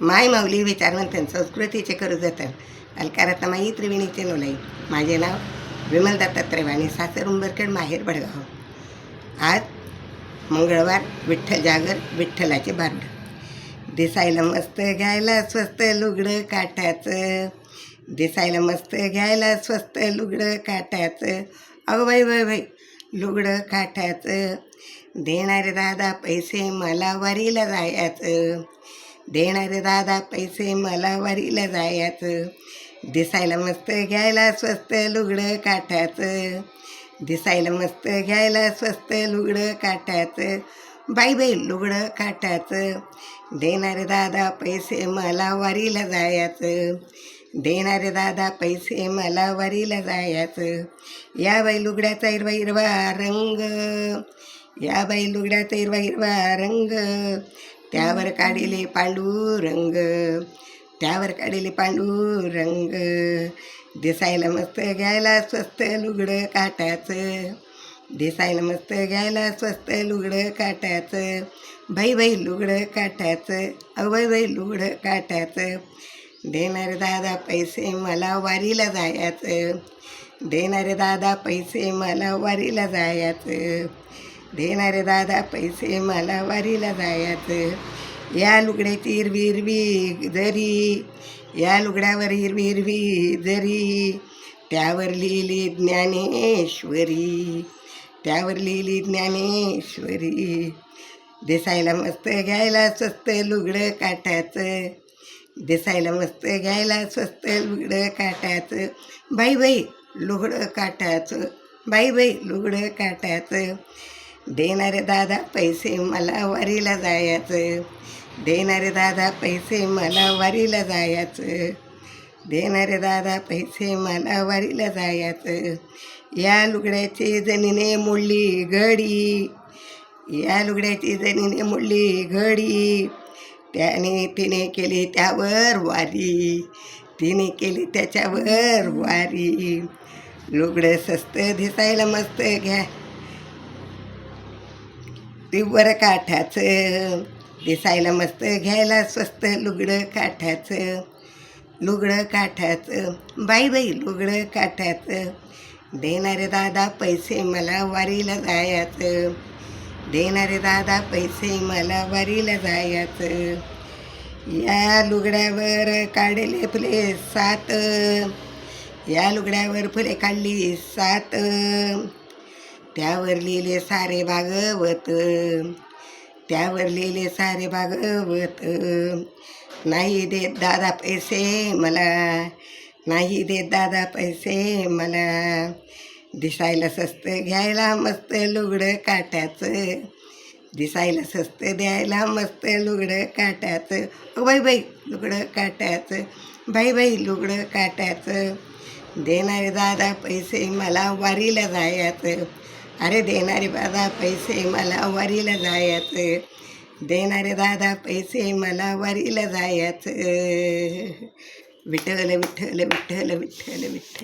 माय माऊली विचारवंतन संस्कृतीचे करू जतन अलकारातमाई त्रिवेणीचे नोलाई माझे नाव विमल त्रिवाणी आणि सासर उंबरखेड माहेर बडगाव. आज मंगळवार विठ्ठल जागर विठ्ठलाचे बारड दिसायला मस्त घ्यायला स्वस्त लुगडं काठाचं. दिसायला मस्त घ्यायला स्वस्त लुगडं काठाचं. अगं बाई बाई बाई लुगडं काठाचं. देणारे दादा पैसे मला वारीला जायचं. देणारे दादा पैसे मला वारीला जायचं. दिसायला मस्त घ्यायला स्वस्त लुगडं काठाचं. दिसायला मस्त घ्यायला स्वस्त लुगडं काठाचं. बाई बाई लुगडं काठाचं. देणारे दादा पैसे मला वारीला जायचं. देणारे दादा पैसे मला वारीला जायचं. या बाई लुगड्याचा हिरवा हिरवा रंग. या बाई लुगड्याचा हिरवा हिरवा रंग. त्यावर काढिले पांडुरंग त्यावर काढिले पांडुरंग दिसायला मस्त घ्यायला स्वस्त लुगडं काटाचं दिसायला मस्त घ्यायला स्वस्त लुगडं काटाचं भाई भाई लुगडं काटाचं अवय भाई लुगडं काटाचं देणारे दादा पैसे मला वारीला जायचं. देणारे दादा पैसे मला वारीला जायचं. देणारे दादा पैसे मला वारीला जायचं. या लुगड्याची हिरवी हिरवी जरी या लुगड्यावर हिरवी हिरवी जरी त्यावर लिहिली ज्ञानेश्वरी त्यावर लिहिली ज्ञानेश्वरी. दिसायला मस्त घ्यायला स्वस्त लुगडं काटाचं दिसायला मस्त घ्यायला स्वस्त लुगडं काटाचं बाई बाई लुगडं काटाचं बाई बाई लुगडं काटाचं देणारे दादा पैसे मला वारीला जायचं. देणारे दादा पैसे मला वारीला जायचं. देणारे दादा पैसे मला वारीला जायचं. या लुगड्याची जणीने मोडली घडी. या लुगड्याची जणीने मोडली घडी. त्याने तिने केली त्यावर वारी. तिने केली त्याच्यावर वारी. लुगडं स्वस्त दिसायला मस्त घ्या. तीवर काठाचं दिसायला मस्त घ्यायला स्वस्त लुगडं काठाचं लुगडं काठाचं. बाई बाई लुगडं काठाचं. देणारे दादा पैसे मला वारीला जायचं. देणारे दादा पैसे मला वारीला जायचं. या लुगड्यावर काढले फुले सात. या लुगड्यावर फुले काढली सात. त्यावर लिहिले सारे भागवत. त्यावर लिहिले सारे भागवत. नाही देत दादा पैसे मला. नाही देत दादा पैसे मला. दिसायला स्वस्त घ्यायला मस्त लुगडं काटाचं दिसायला स्वस्त द्यायला मस्त लुगडं काटाचं ओ बाई बाई लुगडं काटाचं बाई बाई लुगडं काटाचं देणारे दादा पैसे मला वारीला जायचं. अरे देणारे दादा पैसे मला वारीला जायचं. देणारे दादा पैसे मला वारीला जायचं. विठ्ठल विठ्ठल विठ्ठल विठ्ठल विठ्ठल.